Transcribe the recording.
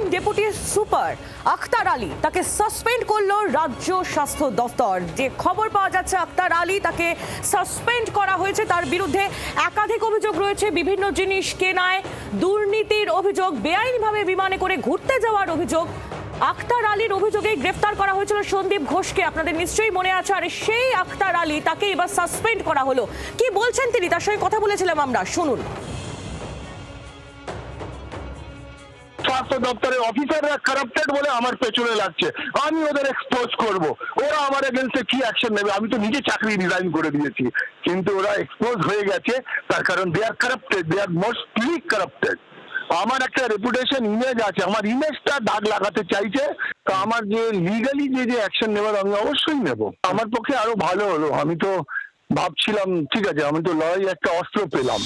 তৎকালীন deputy super Akhtar Ali তাকে suspend করল রাজ্য স্বাস্থ্য দফতর। যে খবর পাওয়া যাচ্ছে, আখতার আলী তাকে সাসপেন্ড করা হয়েছে। তার বিরুদ্ধে একাধিক অভিযোগ রয়েছে, বিভিন্ন জিনিস কেনায় দুর্নীতির অভিযোগ, বেআইনিভাবে বিমানে করে ঘুরতে যাওয়ার অভিযোগ। আখতার আলীর অভিযোগে গ্রেফতার করা হয়েছিল সন্দীপ ঘোষকে। আপনাদের নিশ্চয়ই মনে আছে, আর সেই আখতার আলী তাকে এবার সাসপেন্ড করা হলো। কি বলছেন তিনি? তার সঙ্গে কথা বলেছিলাম আমরা, শুনুন। স্বাস্থ্য দপ্তরের অফিসাররা কারাপ্টেড বলে আমার পেছনে লাগছে। আমি ওদের এক্সপোজ করব। ওরা আমার এগেনস্টে কি অ্যাকশন নেবে? আমি তো নিজে চাকরি রিজাইন করে দিয়েছি। কিন্তু ওরা এক্সপোজ হয়ে গেছে। তার কারণ they are corrupted they are mostly corrupted আমার একটা রেপুটেশন ইমেজ আছে। আমার ইমেজটা দাগ লাগাতে চাইছে। তো আমার যে লিগালি যে যে অ্যাকশন নেবার আমি অবশ্যই নেব। আমার পক্ষে আরও ভালো হলো। আমি তো ভাবছিলাম, ঠিক আছে, আমি তো লড়াই একটা অস্ত্র পেলাম।